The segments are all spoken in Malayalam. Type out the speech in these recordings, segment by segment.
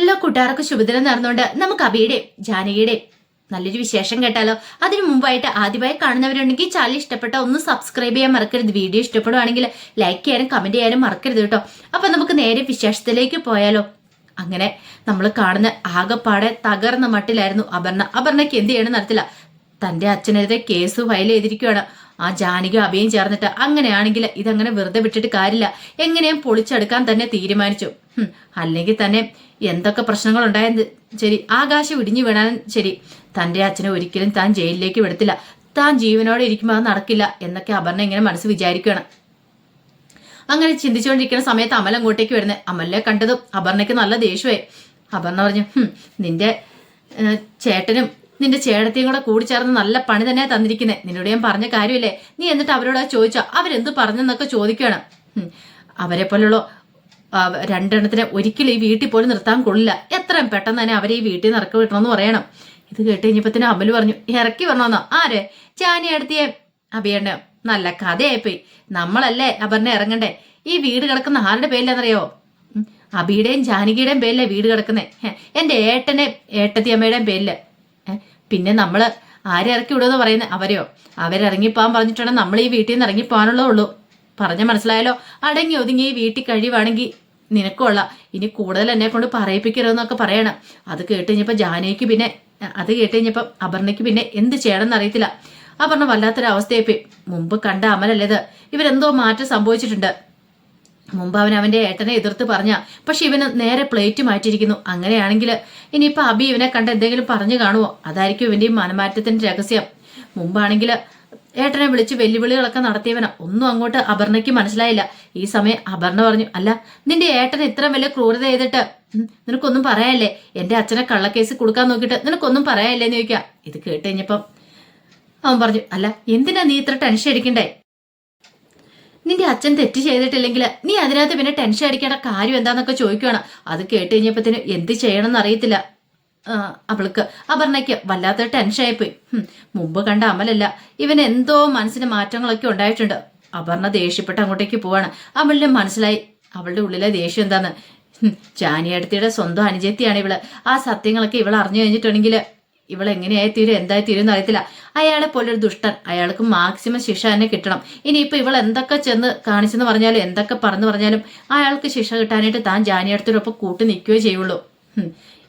എല്ലാ കൂട്ടുകാർക്കും ശുഭദിനം നടന്നുകൊണ്ട് നമുക്ക് അബിയുടെയും ജാനകിയുടെയും നല്ലൊരു വിശേഷം കേട്ടാലോ? അതിനു മുമ്പായിട്ട് ആദ്യമായി കാണുന്നവരുണ്ടെങ്കിൽ ചാനൽ ഇഷ്ടപ്പെട്ട ഒന്ന് സബ്സ്ക്രൈബ് ചെയ്യാൻ മറക്കരുത്. വീഡിയോ ഇഷ്ടപ്പെടുവാണെങ്കിൽ ലൈക്ക് ചെയ്യാനും കമന്റ് ചെയ്യാനും മറക്കരുത് കേട്ടോ. അപ്പൊ നമുക്ക് നേരെ വിശേഷത്തിലേക്ക് പോയാലോ? അങ്ങനെ നമ്മൾ കാണുന്ന ആകപ്പാടെ തകർന്ന മട്ടിലായിരുന്നു അപർണ. അപർണയ്ക്ക് എന്ത് ചെയ്യണം നടത്തില്ല തന്റെ അച്ഛനെതിരെ കേസ് ഫയൽ ചെയ്തിരിക്കുകയാണ് ആ ജാനകിയും അഭയും ചേർന്നിട്ട് അങ്ങനെയാണെങ്കിൽ ഇതങ്ങനെ വെറുതെ വിട്ടിട്ട് കാര്യമില്ല. എങ്ങനെയും പൊളിച്ചെടുക്കാൻ തന്നെ തീരുമാനിച്ചു. അല്ലെങ്കിൽ തന്നെ എന്തൊക്കെ പ്രശ്നങ്ങൾ ഉണ്ടായത് ശരി ആകാശം ഇടിഞ്ഞു വീണാലും ശരി തന്റെ അച്ഛനെ ഒരിക്കലും താൻ ജയിലിലേക്ക് വിടത്തില്ല. താൻ ജീവനോടെ ഇരിക്കുമ്പോൾ അത് നടക്കില്ല എന്നൊക്കെ അപർണ ഇങ്ങനെ മനസ്സ് വിചാരിക്കുകയാണ്. അങ്ങനെ ചിന്തിച്ചുകൊണ്ടിരിക്കുന്ന സമയത്ത് അമൽ അങ്ങോട്ടേക്ക് വരുന്നത് അമലിനെ കണ്ടതും അപർണയ്ക്ക് നല്ല ദേഷ്യമായി. അപർണ പറഞ്ഞു നിന്റെ ചേട്ടനും നിന്റെ ചേട്ടത്തിയും കൂടെ കൂടി ചേർന്ന് നല്ല പണി തന്നെ തന്നിരിക്കുന്നേ. നിന്നോട് ഞാൻ പറഞ്ഞ കാര്യമില്ലേ? നീ എന്നിട്ട് അവരോട് ചോദിച്ചോ? അവരെന്ത് പറഞ്ഞെന്നൊക്കെ ചോദിക്കണം. അവരെ പോലുള്ള രണ്ടെണ്ണത്തിനെ ഒരിക്കലും ഈ വീട്ടിൽ പോലും നിർത്താൻ കൊള്ളില്ല. എത്രയും പെട്ടെന്ന് തന്നെ അവരെ ഈ വീട്ടിൽ നിന്ന് ഇറക്കി വിട്ടണമെന്ന് പറയണം. ഇത് കേട്ട് കഴിഞ്ഞപ്പത്തിന് അമൽ പറഞ്ഞു ഇറക്കി വരണമെന്നോ ആരെ? ചാനി അടുത്തിയെ അഭിയണ്ണ നല്ല കഥയായിപ്പോയി. നമ്മളല്ലേ അപർണ ഇറങ്ങണ്ടേ? ഈ വീട് കിടക്കുന്ന ആരുടെ പേരിലാണെന്നറിയോ അബിയുടെയും ജാനകിയുടെയും പേരിലെ വീട് കിടക്കുന്നേ. എന്റെ ഏട്ടനെ ഏട്ടത്തിയമ്മയുടെയും പേരിൽ. പിന്നെ നമ്മൾ ആരെ ഇറക്കി വിടുമെന്ന് പറയുന്നത് അവരെയോ? അവരിറങ്ങിപ്പോകാൻ പറഞ്ഞിട്ടുണ്ടെങ്കിൽ നമ്മൾ ഈ വീട്ടിൽ നിന്ന് ഇറങ്ങിപ്പോകാനുള്ളേ ഉള്ളൂ. പറഞ്ഞ മനസ്സിലായാലോ അടങ്ങി ഒതുങ്ങി ഈ വീട്ടിൽ കഴിയുവാണെങ്കിൽ നിനക്കുള്ള ഇനി കൂടുതൽ എന്നെ കൊണ്ട് പറയിപ്പിക്കരുതെന്നൊക്കെ പറയണം. അത് കേട്ട് കഴിഞ്ഞപ്പോൾ പിന്നെ അത് കേട്ട് കഴിഞ്ഞപ്പം അപർണയ്ക്ക് പിന്നെ എന്ത് ചെയ്യണമെന്ന് അറിയത്തില്ല. അപർണ വല്ലാത്തൊരവസ്ഥയെപ്പി മുമ്പ് കണ്ട അമലല്ലേത് ഇവരെന്തോ മാറ്റം സംഭവിച്ചിട്ടുണ്ട്. മുമ്പ് അവൻ അവന്റെ ഏട്ടനെ എതിർത്ത് പറഞ്ഞ പക്ഷെ ഇവന് നേരെ പ്ലേറ്റ് മാറ്റിയിരിക്കുന്നു. അങ്ങനെയാണെങ്കിൽ ഇനിയിപ്പോൾ അബി ഇവനെ കണ്ട് എന്തെങ്കിലും പറഞ്ഞു കാണുമോ അതായിരിക്കും ഇവന്റെ മനമാറ്റത്തിന്റെ രഹസ്യം. മുമ്പാണെങ്കിൽ ഏട്ടനെ വിളിച്ച് വെല്ലുവിളികളൊക്കെ നടത്തിയവനാ. ഒന്നും അങ്ങോട്ട് അപർണയ്ക്ക് മനസ്സിലായില്ല. ഈ സമയം അപർണ പറഞ്ഞു അല്ല നിന്റെ ഏട്ടൻ ഇത്ര വലിയ ക്രൂരത ചെയ്തിട്ട് നിനക്കൊന്നും പറയാല്ലേ എന്റെ അച്ഛനെ കള്ളക്കേസ് കൊടുക്കാൻ നോക്കിയിട്ട് നിനക്കൊന്നും പറയാല്ലേ എന്ന് ചോദിക്കാം. ഇത് കേട്ട് കഴിഞ്ഞപ്പം അവൻ പറഞ്ഞു അല്ല എന്തിനാ നീ ഇത്ര ടെൻഷൻ അടിക്കണ്ടേ? നിന്റെ അച്ഛൻ തെറ്റ് ചെയ്തിട്ടില്ലെങ്കിൽ നീ അതിനകത്ത് പിന്നെ ടെൻഷൻ അടിക്കേണ്ട കാര്യം എന്താന്നൊക്കെ ചോദിക്കുകയാണ് അത് കേട്ട് കഴിഞ്ഞപ്പത്തിന് എന്ത് ചെയ്യണമെന്ന് അറിയത്തില്ല. അവൾക്ക്. അപർണയ്ക്ക് വല്ലാത്ത ടെൻഷനായിപ്പോയി മുമ്പ് കണ്ട അമലല്ല. ഇവൻ എന്തോ മനസ്സിന് മാറ്റങ്ങളൊക്കെ ഉണ്ടായിട്ടുണ്ട്. അപർണ ദേഷ്യപ്പെട്ട് അങ്ങോട്ടേക്ക് പോവാണ്. അവളുടെ മനസ്സിലായി അവളുടെ ഉള്ളിലെ ദേഷ്യം എന്താന്ന്. ജാനിയടുത്തിയുടെ സ്വന്തം അനുജത്തിയാണ് ഇവൾ. ആ സത്യങ്ങളൊക്കെ ഇവൾ അറിഞ്ഞു കഴിഞ്ഞിട്ടുണ്ടെങ്കിൽ ഇവൾ എങ്ങനെയായി തീരും എന്തായി തീരും എന്ന് അറിയത്തില്ല. അയാളെ പോലൊരു ദുഷ്ടൻ. അയാൾക്ക് മാക്സിമം ശിക്ഷ തന്നെ കിട്ടണം. ഇനിയിപ്പോൾ ഇവൾ എന്തൊക്കെ ചെന്ന് കാണിച്ചെന്ന് പറഞ്ഞാലും എന്തൊക്കെ പറഞ്ഞു പറഞ്ഞാലും അയാൾക്ക് ശിക്ഷ കിട്ടാനായിട്ട് താൻ ജാനിയടുത്തിനൊപ്പം കൂട്ടി നിൽക്കുകയോ ചെയ്യുള്ളൂ.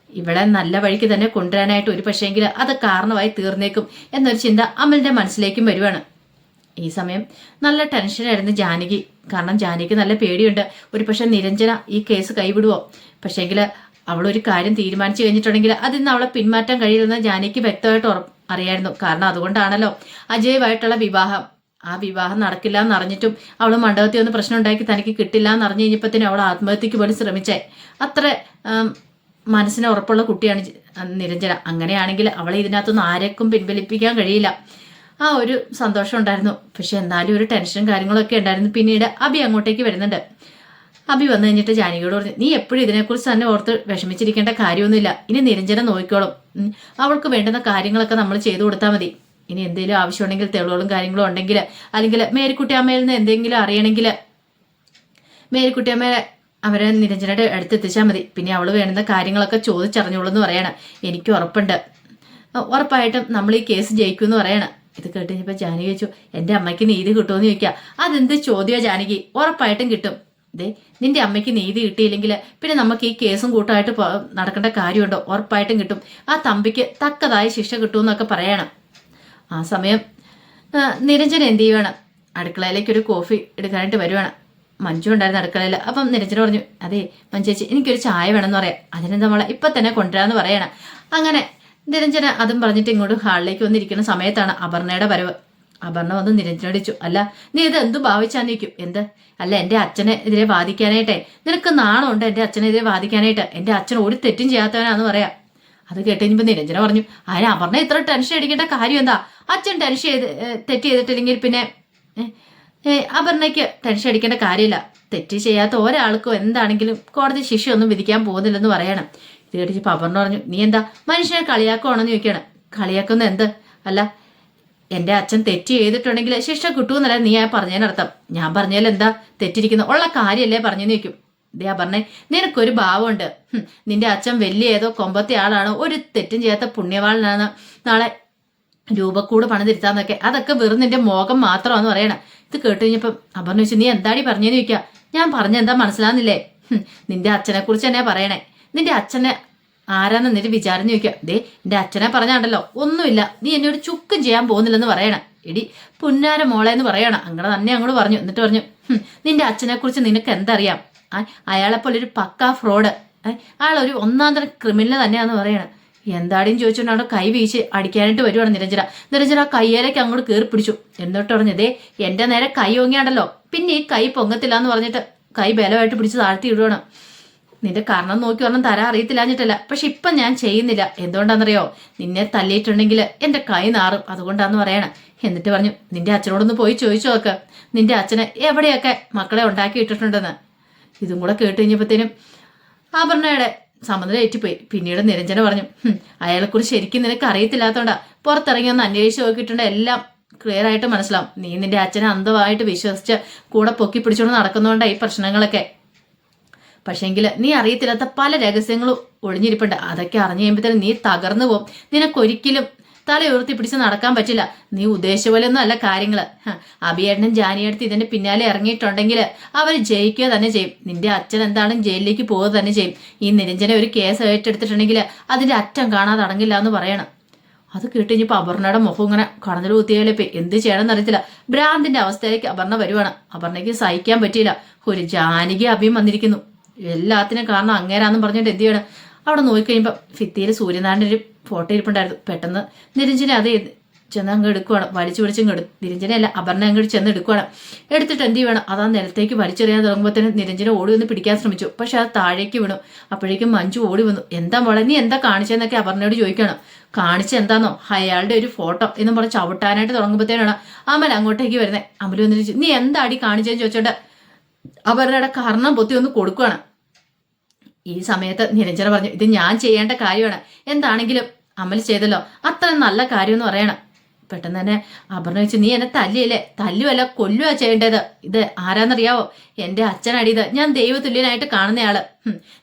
ഇവിടെ നല്ല വഴിക്ക് തന്നെ കൊണ്ടുവരാനായിട്ട് ഒരു പക്ഷേങ്കിൽ അത് കാരണമായി തീർന്നേക്കും എന്നൊരു ചിന്ത അമലിന്റെ മനസ്സിലേക്കും വരുവാണ്. ഈ സമയം നല്ല ടെൻഷനായിരുന്നു ജാനകി. കാരണം ജാനകിക്ക് നല്ല പേടിയുണ്ട്. ഒരു പക്ഷെ നിരഞ്ജന ഈ കേസ് കൈവിടുവോ? പക്ഷേങ്കിൽ അവളൊരു കാര്യം തീരുമാനിച്ചു കഴിഞ്ഞിട്ടുണ്ടെങ്കിൽ അതിൽ നിന്ന് അവളെ പിന്മാറ്റാൻ കഴിയില്ലെന്ന് ജാനകിക്ക് വ്യക്തമായിട്ട് ഉറപ്പ് അറിയായിരുന്നു. കാരണം അതുകൊണ്ടാണല്ലോ അജയുമായിട്ടുള്ള വിവാഹം. ആ വിവാഹം നടക്കില്ല എന്ന് അറിഞ്ഞിട്ടും അവൾ മണ്ഡപത്തിൽ ഒന്ന് പ്രശ്നം ഉണ്ടാക്കി തനിക്ക് കിട്ടില്ല എന്ന് അറിഞ്ഞു കഴിഞ്ഞപ്പോഴത്തേനും അവൾ ആത്മഹത്യക്ക് പോലും ശ്രമിച്ചേ. അത്ര മനസ്സിന് ഉറപ്പുള്ള കുട്ടിയാണ് നിരഞ്ജന. അങ്ങനെയാണെങ്കിൽ അവളെ ഇതിനകത്തൊന്നും ആരെക്കും പിൻവലിപ്പിക്കാൻ കഴിയില്ല. ആ ഒരു സന്തോഷം ഉണ്ടായിരുന്നു. പക്ഷെ എന്നാലും ഒരു ടെൻഷനും കാര്യങ്ങളൊക്കെ ഉണ്ടായിരുന്നു. പിന്നീട് അബി അങ്ങോട്ടേക്ക് വരുന്നുണ്ട്. അബി വന്നു കഴിഞ്ഞിട്ട് ജാനകിയോട് പറഞ്ഞു നീ എപ്പോഴും ഇതിനെക്കുറിച്ച് തന്നെ ഓർത്ത് വിഷമിച്ചിരിക്കേണ്ട കാര്യമൊന്നുമില്ല. ഇനി നിരഞ്ജന നോക്കിക്കോളും. അവൾക്ക് വേണ്ടുന്ന കാര്യങ്ങളൊക്കെ നമ്മൾ ചെയ്തു കൊടുത്താൽ മതി. ഇനി എന്തെങ്കിലും ആവശ്യമുണ്ടെങ്കിൽ തെളിവുകളും കാര്യങ്ങളും ഉണ്ടെങ്കിൽ അല്ലെങ്കിൽ മേരിക്കുട്ടി അമ്മയിൽ നിന്ന് എന്തെങ്കിലും അറിയണമെങ്കിൽ മേരിക്കുട്ടിയമ്മയെ അവരെ നിരഞ്ജനയുടെ അടുത്ത് എത്തിച്ചാൽ മതി. പിന്നെ അവൾ വേണ്ടുന്ന കാര്യങ്ങളൊക്കെ ചോദിച്ചറിഞ്ഞോളൂ എന്ന് പറയണം. എനിക്ക് ഉറപ്പുണ്ട്. ഉറപ്പായിട്ടും നമ്മൾ ഈ കേസ് ജയിക്കുമെന്ന് പറയണം. ഇത് കേട്ട് കഴിഞ്ഞപ്പോൾ ജാനകി ചോദിച്ചു എന്റെ അമ്മയ്ക്ക് നീതി കിട്ടുമെന്ന് ചോദിക്കുക അതെന്ത് ചോദ്യമോ ജാനകി? ഉറപ്പായിട്ടും കിട്ടും. ദേ നിന്റെ അമ്മയ്ക്ക് നീതി കിട്ടിയില്ലെങ്കിൽ പിന്നെ നമുക്ക് ഈ കേസും കൂട്ടായിട്ട് നടക്കേണ്ട കാര്യമുണ്ടോ? ഉറപ്പായിട്ടും കിട്ടും. ആ തമ്പിക്ക് തക്കതായ ശിക്ഷ കിട്ടുമെന്നൊക്കെ പറയണം. ആ സമയം നിരഞ്ജൻ എന്ത് ചെയ്യുവാണ്? അടുക്കളയിലേക്ക് ഒരു കോഫി എടുക്കാനായിട്ട് വരുവാണ്. മഞ്ജു ഉണ്ടായിരുന്നു അടുക്കളയിൽ. അപ്പം നിരഞ്ജൻ പറഞ്ഞു അതെ മഞ്ചേച്ചി എനിക്കൊരു ചായ വേണമെന്ന് പറയാം. അതിനെന്താ മോളെ ഇപ്പം തന്നെ കൊണ്ടുവരാമെന്ന് പറയണം. അങ്ങനെ നിരഞ്ജന അതും പറഞ്ഞിട്ട് ഇങ്ങോട്ട് ഹാളിലേക്ക് വന്നിരിക്കുന്ന സമയത്താണ് അപർണയുടെ വരവ്. അപർണ വന്ന് നിരഞ്ജനോടിച്ചു അല്ല നീ ഇത് എന്തു ഭാവിച്ചാന്നിരിക്കും? എന്ത്? അല്ല എന്റെ അച്ഛനെ എതിരെ വാദിക്കാനായിട്ടേ? നിനക്ക് നാണമുണ്ട് എന്റെ അച്ഛനെതിരെ വാദിക്കാനായിട്ട്? എന്റെ അച്ഛൻ ഒരു തെറ്റും ചെയ്യാത്തവനാന്ന് പറയാം. അത് കേട്ട് നിരഞ്ജന പറഞ്ഞു അതിന് അപർണ ഇത്ര ടെൻഷൻ അടിക്കേണ്ട കാര്യം എന്താ? അച്ഛൻ ടെൻഷൻ ചെയ്ത് തെറ്റ് ചെയ്തിട്ടില്ലെങ്കിൽ പിന്നെ അപർണയ്ക്ക് ടെൻഷൻ അടിക്കേണ്ട കാര്യമില്ല. തെറ്റ് ചെയ്യാത്ത ഒരാൾക്കും എന്താണെങ്കിലും കോടതി ശിക്ഷയൊന്നും വിധിക്കാൻ പോകുന്നില്ലെന്ന് പറയണം. ഇത് കേട്ടിച്ചപ്പോൾ അപർണ പറഞ്ഞു നീ എന്താ? മനുഷ്യനെ കളിയാക്കുവാണെന്ന് ചോദിക്കുകയാണ്. കളിയാക്കുന്ന എന്ത്? അല്ല എന്റെ അച്ഛൻ തെറ്റ് ചെയ്തിട്ടുണ്ടെങ്കിൽ ശിക്ഷ കിട്ടുമെന്നല്ല നീ ആ പറഞ്ഞതിനർത്ഥം. ഞാൻ പറഞ്ഞാൽ എന്താ തെറ്റിരിക്കുന്ന ഉള്ള കാര്യമല്ലേ പറഞ്ഞു നിൽക്കും ദയാ പറഞ്ഞേ നിനക്കൊരു ഭാവമുണ്ട്. നിന്റെ അച്ഛൻ വലിയ ഏതോ കൊമ്പത്തെ ആളാണ് ഒരു തെറ്റും ചെയ്യാത്ത പുണ്യവാളനാണ്. നാളെ രൂപക്കൂട് പണം തിരുത്താന്നൊക്കെ അതൊക്കെ വെറും നിന്റെ മോഹം മാത്രമാണെന്ന് പറയണം. ഇത് കേട്ട് കഴിഞ്ഞപ്പം അപർണ ചോദിച്ചു നീ എന്താടി പറഞ്ഞെന്ന് ചോദിക്കുക ഞാൻ പറഞ്ഞെന്താ മനസ്സിലാവുന്നില്ലേ? നിന്റെ അച്ഛനെ കുറിച്ച് തന്നെ പറയണേ. നിന്റെ അച്ഛനെ ആരാന്ന് എന്നിട്ട് വിചാരം ചോദിക്കുക. ദേ എന്റെ അച്ഛനെ പറഞ്ഞാണ്ടല്ലോ. ഒന്നുമില്ല. നീ എന്നോട് ചുക്കും ചെയ്യാൻ പോകുന്നില്ലെന്ന് പറയണം. എടി പുന്നാര മോളെ എന്ന് പറയണം. അങ്ങനെ തന്നെ അങ്ങോട്ട് പറഞ്ഞു. എന്നിട്ട് പറഞ്ഞു നിന്റെ അച്ഛനെ കുറിച്ച് നിനക്ക് എന്തറിയാം? അയാളെ അയാളെപ്പോലെ ഒരു പക്ക ഫ്രോഡ്. അയാൾ ഒരു ഒന്നാം തരം ക്രിമിനൽ തന്നെയാന്ന് പറയണം. എന്താടിയും ചോദിച്ചുകൊണ്ടാണ് കൈ വീശി അടിക്കാനായിട്ട് വരുവാണ് നിരഞ്ജന. നിരഞ്ജന കയ്യേലേക്ക് അങ്ങോട്ട് കയറി പിടിച്ചു. എന്നിട്ട് പറഞ്ഞതേ എന്റെ നേരെ കൈ ഓങ്ങിയാണ്ടല്ലോ. പിന്നെ ഈ കൈ പൊങ്ങത്തില്ല എന്ന് പറഞ്ഞിട്ട് കൈ ബലമായിട്ട് പിടിച്ച് താഴ്ത്തി ഇടുവാണ്. നിന്റെ കാരണം നോക്കി ഒരെണ്ണം തരാൻ അറിയത്തില്ലാഞ്ഞിട്ടല്ല. പക്ഷെ ഇപ്പം ഞാൻ ചെയ്യുന്നില്ല. എന്തുകൊണ്ടാണെന്നറിയോ? നിന്നെ തല്ലിയിട്ടുണ്ടെങ്കിൽ എന്റെ കൈ നാറും. അതുകൊണ്ടാന്ന് പറയണം. എന്നിട്ട് പറഞ്ഞു നിന്റെ അച്ഛനോടൊന്ന് പോയി ചോദിച്ചു നോക്ക്. നിന്റെ അച്ഛനെ എവിടെയൊക്കെ മക്കളെ ഉണ്ടാക്കി ഇട്ടിട്ടുണ്ടെന്ന്? ഇതും കൂടെ കേട്ട് കഴിഞ്ഞപ്പോഴത്തേനും ആഭരണയുടെ സമുദ്രം ഏറ്റുപോയി പിന്നീട് നിരഞ്ജന പറഞ്ഞു "ഹും, അയാളെക്കുറിച്ച് ശരിക്കും നിനക്ക് അറിയത്തില്ലാത്തോണ്ടാ. പുറത്തിറങ്ങി ഒന്ന് അന്വേഷിച്ച് നോക്കിയിട്ടുണ്ട്. എല്ലാം ക്ലിയർ ആയിട്ട് മനസ്സിലാവും. നീ നിന്റെ അച്ഛനെ അന്ധമായിട്ട് വിശ്വസിച്ച് കൂടെ പൊക്കി പിടിച്ചുകൊണ്ട് നടക്കുന്നതുകൊണ്ടാണ് ഈ പ്രശ്നങ്ങളൊക്കെ. പക്ഷേങ്കിൽ നീ അറിയത്തില്ലാത്ത പല രഹസ്യങ്ങളും ഒളിഞ്ഞിരിപ്പുണ്ട്. അതൊക്കെ അറിഞ്ഞു കഴിയുമ്പോഴത്തേനും നീ തകർന്നു പോകും. നിനക്കൊരിക്കലും തല ഉയർത്തി പിടിച്ച് നടക്കാൻ പറ്റില്ല. നീ ഉദ്ദേശിച്ച പോലെ അല്ല കാര്യങ്ങൾ അഭിയേട്ടനും ജാനിയെടുത്ത് ഇതിന്റെ പിന്നാലെ ഇറങ്ങിയിട്ടുണ്ടെങ്കിൽ അവർ ജയിക്കുക തന്നെ ചെയ്യും. നിന്റെ അച്ഛൻ എന്താണെങ്കിലും ജയിലിലേക്ക് പോവുക തന്നെ ചെയ്യും. ഈ നിരഞ്ജനെ ഒരു കേസ് ഏറ്റെടുത്തിട്ടുണ്ടെങ്കിൽ അതിന്റെ അറ്റം കാണാതെ അടങ്ങില്ല എന്ന് പറയണം. അത് കേട്ട് കഴിഞ്ഞപ്പോൾ അപർണയുടെ മുഖം ഇങ്ങനെ കടന്നൽ കുത്തിയാലേ എന്ത് ചെയ്യണമെന്ന് അറിയത്തില്ല. ഭ്രാന്തിന്റെ അവസ്ഥയിലേക്ക് അപർണ വരുവാണ്. അപർണയ്ക്ക് സഹിക്കാൻ പറ്റിയില്ല. ഒരു ജാനകി അഭിയും വന്നിരിക്കുന്നു. എല്ലാത്തിനും കാരണം അങ്ങേരാന്നും പറഞ്ഞിട്ട് എന്ത് ചെയ്യണം? അവിടെ നോക്കിക്കഴിയുമ്പോൾ ഭിത്തിയിൽ സൂര്യനാരായണന്റെ ഒരു ഫോട്ടോ ഇരിപ്പുണ്ടായിരുന്നു. പെട്ടെന്ന് നിരഞ്ജന അത് ചെന്ന് അങ്ങ് എടുക്കുവാണ്. വലിച്ചു പിടിച്ചങ്ങ് എടു നിരഞ്ജനയല്ല അപർണ അങ്ങോട്ട് ചെന്ന് എടുക്കുവാണ്. എടുത്തിട്ട് എന്ത് ചെയ്യണം? അത് ആ നിലത്തേക്ക് വലിച്ചെറിയാൻ തുടങ്ങുമ്പോഴത്തേനും നിരഞ്ജന ഓടി വന്ന് പിടിക്കാൻ ശ്രമിച്ചു. പക്ഷെ അത് താഴേക്ക് വീണു. അപ്പോഴേക്കും മഞ്ജു ഓടി വന്നു. എന്താ മോളെ നീ എന്താ കാണിച്ചതെന്നൊക്കെ അപർണയോട് ചോദിക്കണം കാണിച്ച എന്താന്നോ? അയാളുടെ ഒരു ഫോട്ടോ എന്ന് പറഞ്ഞ് ചവിട്ടാനായിട്ട് തുടങ്ങുമ്പോഴത്തേനാണ് അമൽ അങ്ങോട്ടേക്ക് വരുന്നത് അമൽ വന്നിട്ട് നീ എന്താ അടി കാണിച്ചതെന്ന് ചോദിച്ചോണ്ട് അവരുടെ കർണം പൊത്തി ഒന്ന് കൊടുക്കുകയാണ് ഈ സമയത്ത് നിരഞ്ജന പറഞ്ഞു ഇത് ഞാൻ ചെയ്യേണ്ട കാര്യമാണ്. എന്താണെങ്കിലും അമൽ ചെയ്തല്ലോ. അത്ര നല്ല കാര്യമെന്ന് പറയണം. പെട്ടെന്ന് തന്നെ അപർണ വെച്ച് നീ എന്നെ തല്ലിയല്ലേ? തല്ലുമല്ല കൊല്ലുക ചെയ്യേണ്ടത്. ഇത് ആരാന്നറിയാവോ? എന്റെ അച്ഛനടിയത് ഞാൻ ദൈവതുല്യനായിട്ട് കാണുന്നയാൾ.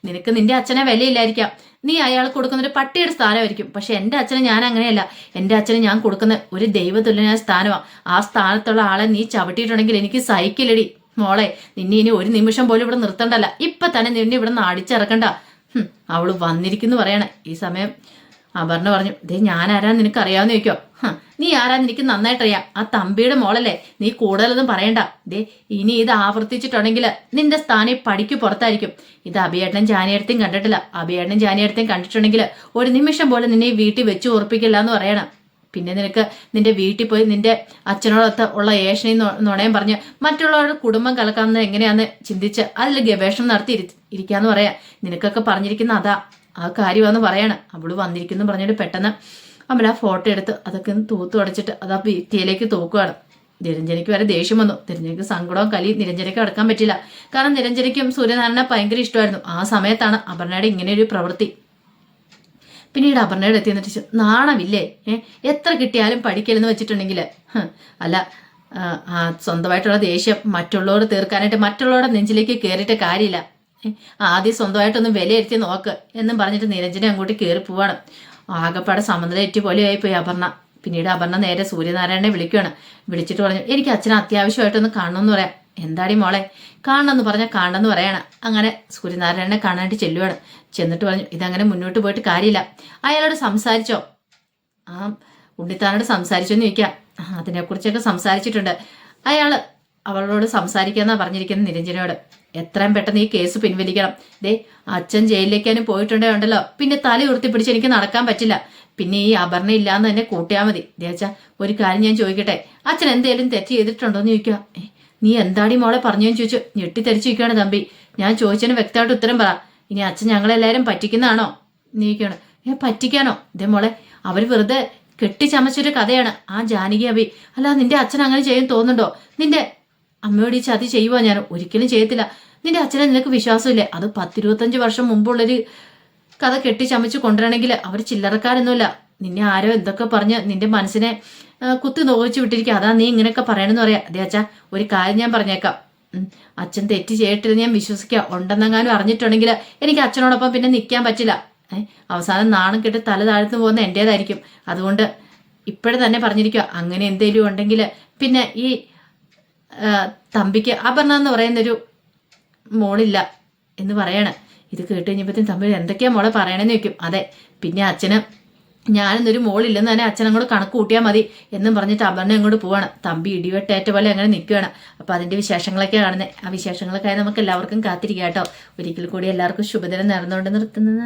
നിനക്ക് നിന്റെ അച്ഛനെ വിലയില്ലായിരിക്കാം. നീ അയാൾ കൊടുക്കുന്ന ഒരു പട്ടിയുടെ സ്ഥാനമായിരിക്കും. പക്ഷെ എന്റെ അച്ഛനെ ഞാൻ അങ്ങനെയല്ല. എന്റെ അച്ഛന് ഞാൻ കൊടുക്കുന്ന ഒരു ദൈവതുല്യനായ സ്ഥാനമാണ് ആ സ്ഥാനത്തുള്ള ആളെ നീ ചവിട്ടിയിട്ടുണ്ടെങ്കിൽ എനിക്ക് സഹിക്കില്ലടി. മോളെ നിന്നെ ഇനി ഒരു നിമിഷം പോലും ഇവിടെ നിർത്തണ്ടല്ല. ഇപ്പൊ തന്നെ നിന്നെ ഇവിടെ നിന്ന് അടിച്ചിറക്കണ്ട. അവൾ വന്നിരിക്കുന്നു പറയണേ. ഈ സമയം അപർണ പറഞ്ഞു ദേ ഞാൻ ആരാന്ന് നിനക്ക് അറിയാവുന്ന ചോദിക്കോ? നീ ആരാ നിനക്ക് നന്നായിട്ടറിയാം. ആ തമ്പിയുടെ മോളല്ലേ നീ കൂടുതലൊന്നും പറയണ്ട. ദേ ഇനി ഇത് ആവർത്തിച്ചിട്ടുണ്ടെങ്കിൽ നിന്റെ സ്ഥാനം പടിക്ക് പുറത്തായിരിക്കും. ഇത് അഭിയേട്ടനും ജാനിയേടത്തെയും കണ്ടിട്ടില്ല. അഭിയേട്ടനും ജാനിയേടത്തെയും കണ്ടിട്ടുണ്ടെങ്കിൽ ഒരു നിമിഷം പോലെ നിന്നെ വീട്ടിൽ വെച്ച് ഉറപ്പിക്കില്ല എന്ന് പറയണം. പിന്നെ നിനക്ക് നിന്റെ വീട്ടിൽ പോയി നിന്റെ അച്ഛനോടൊത്ത് ഉള്ള ഏഷണി നുണയും പറഞ്ഞ് മറ്റുള്ളവരുടെ കുടുംബം കലക്കാമെന്ന് എങ്ങനെയാന്ന് ചിന്തിച്ച് അതിൽ ഗവേഷണം നടത്തി ഇരി- ഇരിക്കാന്ന് പറയാ. നിനക്കൊക്കെ പറഞ്ഞിരിക്കുന്ന അതാ. ആ കാര്യമാന്ന് പറയാണ്. അവൾ വന്നിരിക്കുന്നു പറഞ്ഞിട്ട് പെട്ടെന്ന് അമ്മ ആ ഫോട്ടോ എടുത്ത് അതൊക്കെ ഒന്ന് തൂത്തു അടച്ചിട്ട് അത് ഭിത്തിയിലേക്ക് തൂക്കുവാണ്. നിരഞ്ജനയ്ക്ക് വരെ ദേഷ്യം വന്നു. നിരഞ്ജനയ്ക്ക് സങ്കടവും കലി നിരഞ്ജനയ്ക്ക് അടക്കാൻ പറ്റില്ല. കാരണം നിരഞ്ജനയ്ക്കും സൂര്യനാരായണനെ ഭയങ്കര ഇഷ്ടമായിരുന്നു. ആ സമയത്താണ് അപർണയുടെ ഇങ്ങനെ ഒരു പ്രവൃത്തി. പിന്നീട് അപർണയുടെ എത്തി എന്നിട്ട് നാണമില്ലേ? ഏഹ് എത്ര കിട്ടിയാലും പഠിക്കലെന്ന് വെച്ചിട്ടുണ്ടെങ്കിൽ. അല്ല ആ, സ്വന്തമായിട്ടുള്ള ദേഷ്യം മറ്റുള്ളവർ തീർക്കാനായിട്ട് മറ്റുള്ളവരുടെ നെഞ്ചിലേക്ക് കയറിയിട്ട് കാര്യമില്ല. ആദ്യം സ്വന്തമായിട്ടൊന്ന് വിലയിരുത്തി നോക്ക് എന്നും പറഞ്ഞിട്ട് നിരഞ്ജനെ അങ്ങോട്ട് കയറി പോവാണ്. ആകപ്പാടെ സമുദ്രയേറ്റ് പോലെ ആയിപ്പോയി അപർണ. പിന്നീട് അപർണ നേരെ സൂര്യനാരായണനെ വിളിക്കുകയാണ്. വിളിച്ചിട്ട് പറഞ്ഞു എനിക്ക് അച്ഛനെ അത്യാവശ്യമായിട്ടൊന്ന് കാണണമെന്ന് പറയാം. എന്താടി മോളെ? കാണണമെന്ന് പറഞ്ഞാൽ കാണണമെന്ന് പറയാണ്. അങ്ങനെ സൂര്യനാരായണനെ കാണാനായിട്ട് ചെല്ലുവാണ്. ചെന്നിട്ട് പറഞ്ഞു ഇതങ്ങനെ മുന്നോട്ട് പോയിട്ട് കാര്യമില്ല. അയാളോട് സംസാരിച്ചോ. ആ ഉണ്ണിത്താനോട് സംസാരിച്ചോ എന്ന് ചോദിക്കാം അതിനെക്കുറിച്ചൊക്കെ സംസാരിച്ചിട്ടുണ്ട്. അയാൾ അവളോട് സംസാരിക്കാന്നാ പറഞ്ഞിരിക്കുന്നത് നിരഞ്ജനയോട്. എത്രയും പെട്ടെന്ന് ഈ കേസ് പിൻവലിക്കണം. ദേ അച്ഛൻ ജയിലിലേക്കാനും പോയിട്ടുണ്ടേ ഉണ്ടല്ലോ. പിന്നെ തല ഉയർത്തിപ്പിടിച്ച് എനിക്ക് നടക്കാൻ പറ്റില്ല. പിന്നെ ഈ അപർണ ഇല്ലാന്ന് തന്നെ കൂട്ടിയാൽ മതി. ദേവച്ചാ ഒരു കാര്യം ഞാൻ ചോദിക്കട്ടെ? അച്ഛൻ എന്തേലും തെറ്റ് ചെയ്തിട്ടുണ്ടോ എന്ന് ചോദിക്കുക നീ എന്താടി മോളെ പറഞ്ഞു ചോദിച്ചു ഞെട്ടിത്തെരിച്ചു ചോദിക്കുകയാണ് തമ്പി. ഞാൻ ചോദിച്ചതിന് വ്യക്തമായിട്ട് ഉത്തരം പറ. ഇനി അച്ഛൻ ഞങ്ങളെല്ലാവരും പറ്റിക്കുന്നതാണോ? നീക്കണം ഏ പറ്റിക്കാനോ? ഇതേ മോളെ അവർ വെറുതെ കെട്ടിച്ചമച്ചൊരു കഥയാണ്. ആ ജാനകി അവി അല്ല നിന്റെ അച്ഛൻ അങ്ങനെ ചെയ്യും തോന്നുന്നുണ്ടോ? നിന്റെ അമ്മയോട് ഈ ചതി ചെയ്യുവാ ഞാൻ? ഒരിക്കലും ചെയ്യത്തില്ല. നിന്റെ അച്ഛനെ നിനക്ക് വിശ്വാസമില്ലേ? അത് പത്തിരുപത്തഞ്ച് വർഷം മുമ്പുള്ളൊരു കഥ കെട്ടിച്ചമച്ച് കൊണ്ടുവരണമെങ്കിൽ അവർ ചില്ലറക്കാരൊന്നുമില്ല. നിന്നെ ആരോ എന്തൊക്കെ പറഞ്ഞ് നിന്റെ മനസ്സിനെ കുത്തി നോവിച്ചു വിട്ടിരിക്കുക. അതാ നീ ഇങ്ങനെയൊക്കെ പറയണമെന്ന് പറയാം. അതെ അച്ഛാ ഒരു കാര്യം ഞാൻ പറഞ്ഞേക്കാം. അച്ഛൻ തെറ്റ് ചെയ്തിട്ടില്ല ഞാൻ വിശ്വസിക്കാം. ഉണ്ടെന്നെങ്ങാനും അറിഞ്ഞിട്ടുണ്ടെങ്കിൽ എനിക്ക് അച്ഛനോടൊപ്പം പിന്നെ നിൽക്കാൻ പറ്റില്ല. അവസാനം നാണം കെട്ട് തല താഴ്ന്നു പോകുന്ന എന്റേതായിരിക്കും അതുകൊണ്ട് ഇപ്പോഴും തന്നെ പറഞ്ഞിരിക്കുക. അങ്ങനെ എന്തെങ്കിലും ഉണ്ടെങ്കിൽ പിന്നെ ഈ തമ്പിക്ക് അപർണ എന്ന് പറയുന്നൊരു മോളില്ല എന്ന് പറയാണ്. ഇത് കേട്ട് കഴിഞ്ഞപ്പോഴത്തേക്കും തമ്പി എന്തൊക്കെയാ മോളെ പറയണമെന്ന് വെക്കും അതെ പിന്നെ അച്ഛന് ഞാനെന്നൊരു മോളില്ലെന്ന് തന്നെ അച്ഛൻ അങ്ങോട്ട് കണക്ക് കൂട്ടിയാൽ മതി എന്നും പറഞ്ഞിട്ട് അപർണ അങ്ങോട്ട് പോവാണ്. തമ്പി ഇടിവെട്ടേറ്റ പോലെ അങ്ങനെ നിൽക്കുകയാണ് അപ്പോൾ അതിന്റെ വിശേഷങ്ങളൊക്കെ കാണുന്നത് ആ വിശേഷങ്ങളൊക്കെ നമുക്ക് എല്ലാവർക്കും കാത്തിരിക്കാം കേട്ടോ. ഒരിക്കൽ കൂടി എല്ലാവർക്കും ശുഭദിനം നേർന്നുകൊണ്ട് നിർത്തുന്നത്.